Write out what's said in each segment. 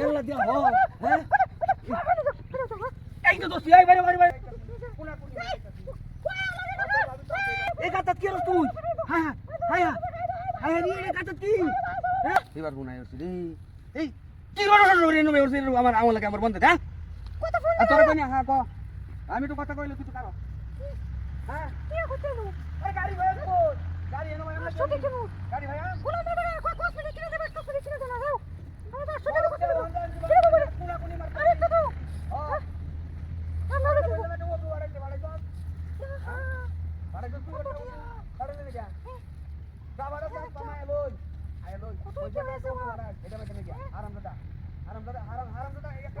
এগুলা দিয়া হয় হ্যাঁ? এই তো দোস্ত এই বাইরে বাইরে বাইরে এই গাতা কি রস তুই? হ্যাঁ হ্যাঁ হ্যাঁ হ্যাঁ। রে এই গাতা কি? হ্যাঁ? এবার গুনাই হচ্ছে রে। এই কি রস রে নো হচ্ছে আমার আমার লাগে আমার বন্ধ হ্যাঁ? আর তোরা কই না হ্যাঁ ক। আমি তো কথা কইলে কিছু কারও। হ্যাঁ? এই গাড়ি ভাই গাড়ি এনো ভাই গাড়ি ভাই আরাম দাদা আরাম দাদা আরাম দাদা একটা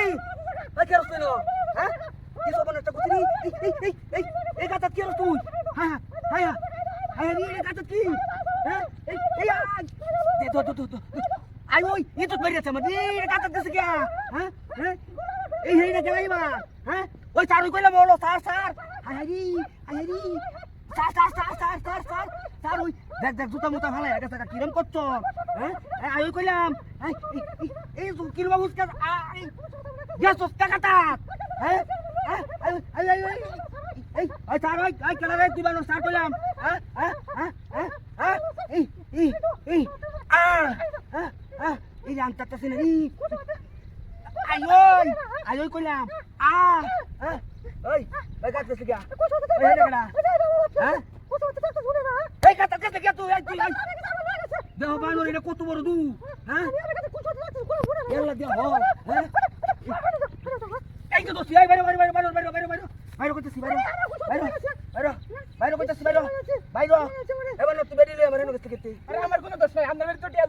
এই কে আসছ না হ্যাঁ? কি সব নষ্ট করছিস এই এই এই এই এই গাছত কি আসছ তুই? হ্যাঁ হ্যাঁ হ্যাঁ, হ্যাঁ এই গাছত কি? হ্যাঁ এই এই দে, দো দো দো আই ওই এ তো মেরে আছে মানে এই গাছত গেছে কি হ্যাঁ হ্যাঁ এই হেই না গেলাই মা হ্যাঁ ওই চার ওই কইলা বলো, সার সার। আহারি আহারি সার সার সার সার সার সার সার, ওই, দেখ দেখ, জুতা মুতা ভালো এক টাকা কিরম করছ? হ্যাঁ আই ওই কইলাম। এই কিরম বাবুস কাজ আই গ্যাস টাকাটা হ্যাঁ হ্যাঁ আই আই এই আই স্যার আই আই কেন রে তুই বানো স্যার কইলাম হ্যাঁ হ্যাঁ হ্যাঁ হ্যাঁ হ্যাঁ এই এই এই আ হ্যাঁ হ্যাঁ এই জানতা তো সিনা এই আই ওই আই ওই কইলাম আ হ্যাঁ ওই ওই গাছ গেছে গিয়া এই হেডা হ্যাঁ এই গাছ গেছে গিয়া তুই আই তুই দেহ বানো রে কত বড় দু হ্যাঁ এলা দিয়া হ হ্যাঁ এই তো দোস্ত বাইরে বাইরে বাইরে বাইরে বাইরে বাইরে আমার আমার দোষ নাই আপনার তো টিয়া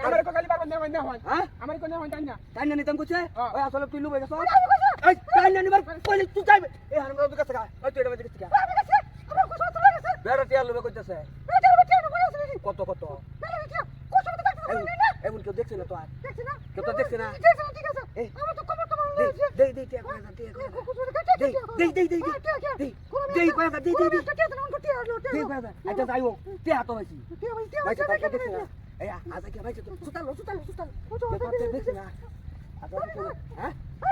আমার পাগল নেওয়া নেওয়া হয় হ্যাঁ আমার নেওয়া হয় না তাই না নিতাম কইছে হ্যাঁ। ওই আসলে তুই লুবে গেছ তাই না যাইবে এই হারাম দাদু কাছে গা ওই তুই এটা লুবে কইতেছে কত কত এখন কেউ দেখছে না তো আর? কেউ তো দেখছে না? আচ্ছা